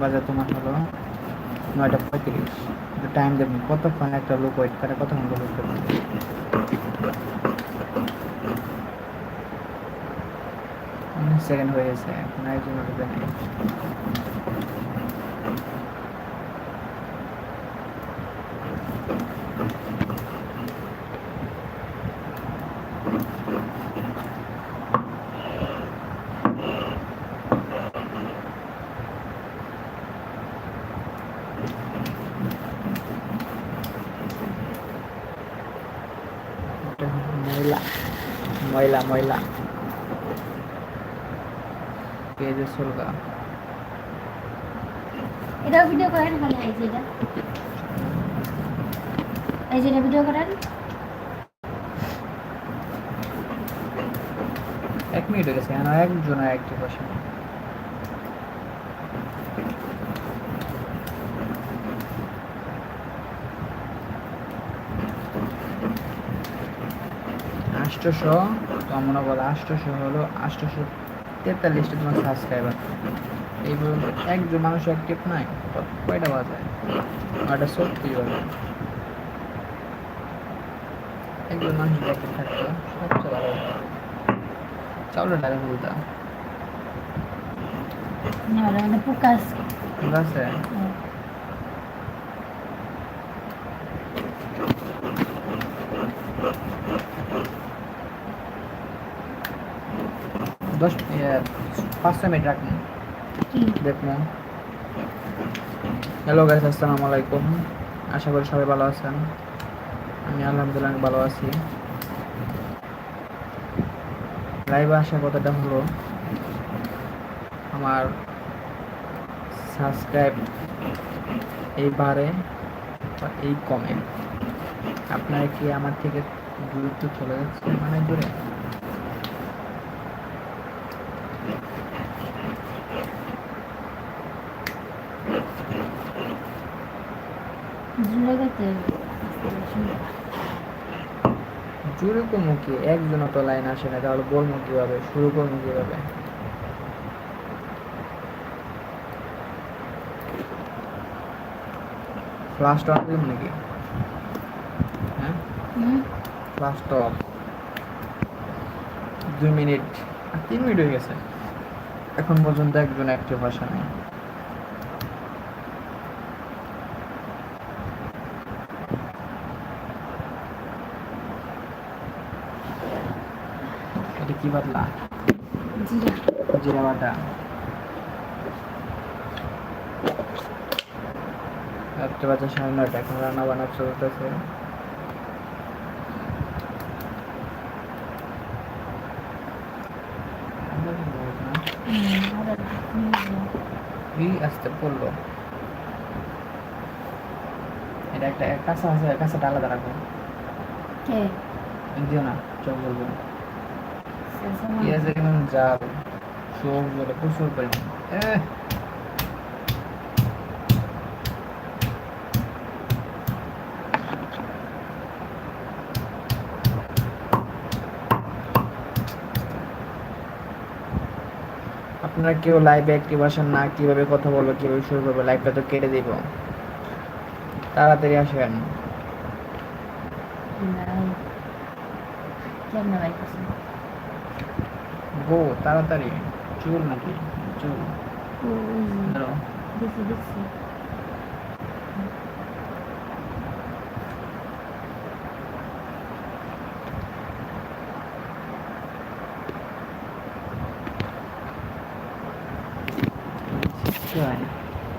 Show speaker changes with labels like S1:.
S1: বাজার তোমার হলো নয়টা পঁয়ত্রিশ। টাইম দেবেন কতক্ষণ একটা লোক ওয়েট করে, কতক্ষণ লোক ওয়েট করে সেকেন্ড হয়ে গেছে, এখন একজন উঠবে নেই এটা ময়লা ময়লা ময়লা। পেজে সুলগা।
S2: এটাও ভিডিও করেন ভালো এই যে এটা। এই যে এটা ভিডিও করেন।
S1: এক মিনিট হয়ে গেছে এখন একজন অ্যাক্টিভ আসে আষ্টশো তোমার মনে বলো আষ্টশো হলো আষ্টশো তেতাল্লিশটা তোমার সাবস্ক্রাইবার এই একজন মানুষ অ্যাক্টিভ নাই কয়টা বাজে? নয়টা সত্যি বাজে। একজন মানুষ অ্যাক্টিভ থাকতো সবচেয়ে ভালো চাউলের ডালে বলতাম
S2: না ওটা মানে পুকাস
S1: পাঁচশো মিনিট রাখুন।
S2: কি
S1: দেখুন। হ্যালো গাইস আসসালামু আলাইকুম। আশা করি সবাই ভালো আছেন। আমি আলহামদুলিল্লাহ ভালো আছি। লাইভে আসা কথাটা হলো, আমার সাবস্ক্রাইব এই বারে এই কমে আপনারা কি আমার থেকে দূরত্ব চলে যাচ্ছে? মানে দূরে?
S2: জুড়ে
S1: কি একজনও তো লাইন আসে না তাহলে বলব কীভাবে? শুরু করব কীভাবে? ফ্লাশ অফ দিব নাকি? হ্যাঁ? অফ দুই মিনিট আর তিন মিনিট হয়ে গেছে। এখন পর্যন্ত একজন অ্যাক্টিভ আসা নেই এটা কি বাতলা
S2: জিরা।
S1: বাটা। রাত্রে বাজে সাড়ে নয়টা এখন রান্না বান্না চলতেছে। আসতে পড়ল এটা একটা কাঁচা আছে কাঁচাটা আলাদা রাখো
S2: কে?
S1: দিও না চোখ বলব। কেমন জাল চোখ বলে প্রচুর পরিমাণ আপনারা কেউ লাইভে অ্যাক্টিভ আসেন না কীভাবে কথা বলব কীভাবে শুরু করব লাইভটা তো কেটে দিব তাড়াতাড়ি আসেন
S2: নাই কেমন ভাই করছে
S1: গো তাড়াতাড়ি চুল নাকি চুল
S2: ওই
S1: ধরো
S2: দেখছি দেখছি
S1: কি হয়